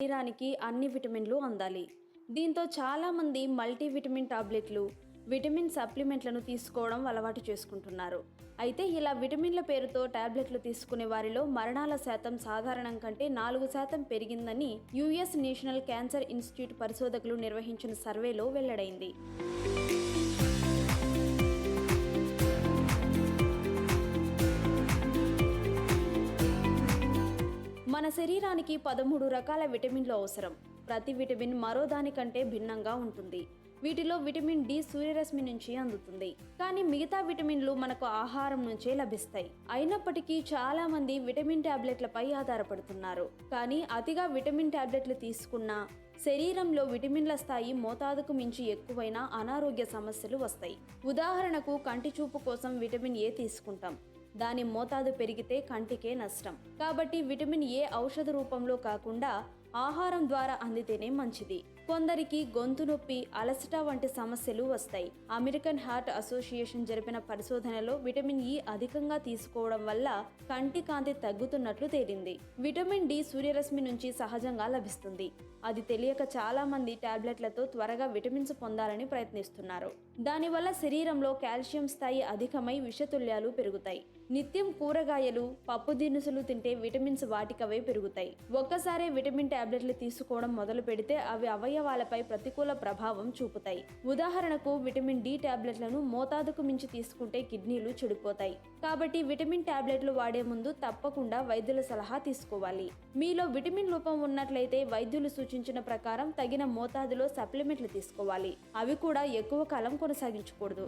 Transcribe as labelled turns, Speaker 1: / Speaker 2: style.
Speaker 1: శరీరానికి అన్ని విటమిన్లు అందాలి. దీంతో చాలామంది మల్టీవిటమిన్ టాబ్లెట్లు విటమిన్ సప్లిమెంట్లను తీసుకోవడం అలవాటు చేసుకుంటున్నారు. అయితే ఇలా విటమిన్ల పేరుతో టాబ్లెట్లు తీసుకునే వారిలో మరణాల శాతం సాధారణం కంటే నాలుగు శాతం పెరిగిందని యుఎస్ నేషనల్ క్యాన్సర్ ఇన్స్టిట్యూట్ పరిశోధకులు నిర్వహించిన సర్వేలో వెల్లడైంది. మన శరీరానికి పదమూడు రకాల విటమిన్లు అవసరం. ప్రతి విటమిన్ మరో దానికంటే భిన్నంగా ఉంటుంది. వీటిలో విటమిన్ డి సూర్యరశ్మి నుంచి అందుతుంది. కానీ మిగతా విటమిన్లు మనకు ఆహారం నుంచే లభిస్తాయి. అయినప్పటికీ చాలా మంది విటమిన్ టాబ్లెట్లపై ఆధారపడుతున్నారు. కానీ అతిగా విటమిన్ టాబ్లెట్లు తీసుకున్నా శరీరంలో విటమిన్ల స్థాయి మోతాదుకు మించి ఎక్కువైన అనారోగ్య సమస్యలు వస్తాయి. ఉదాహరణకు కంటి చూపు కోసం విటమిన్ ఏ తీసుకుంటాం. దాని మోతాదు పెరిగితే కంటికే నష్టం. కాబట్టి విటమిన్ ఏ ఔషధ రూపంలో కాకుండా ఆహారం ద్వారా అందితేనే మంచిది. కొందరికి గొంతు నొప్పి అలసట వంటి సమస్యలు వస్తాయి. అమెరికన్ హార్ట్ అసోసియేషన్ జరిపిన పరిశోధనలో విటమిన్ ఇ అధికంగా తీసుకోవడం వల్ల కంటి కాంతి తగ్గుతున్నట్లు తేలింది. విటమిన్ డి సూర్యరశ్మి నుంచి సహజంగా లభిస్తుంది. అది తెలియక చాలా మంది టాబ్లెట్లతో త్వరగా విటమిన్స్ పొందాలని ప్రయత్నిస్తున్నారు. దానివల్ల శరీరంలో కాల్షియం స్థాయి అధికమై విషతుల్యాలు పెరుగుతాయి. నిత్యం కూరగాయలు పప్పు దినుసులు తింటే విటమిన్స్ వాటికవే పెరుగుతాయి. ఒక్కసారే విటమిన్ ట్యాబ్లెట్లు తీసుకోవడం మొదలు పెడితే అవి అవయవాలపై ప్రతికూల ప్రభావం చూపుతాయి. ఉదాహరణకు విటమిన్ డి టాబ్లెట్లను మోతాదుకు మించి తీసుకుంటే కిడ్నీలు చెడిపోతాయి. కాబట్టి విటమిన్ టాబ్లెట్లు వాడే ముందు తప్పకుండా వైద్యుల సలహా తీసుకోవాలి. మీలో విటమిన్ లోపం ఉన్నట్లయితే వైద్యులు సూచించిన ప్రకారం తగిన మోతాదులో సప్లిమెంట్లు తీసుకోవాలి. అవి కూడా ఎక్కువ కాలం కొనసాగించకూడదు.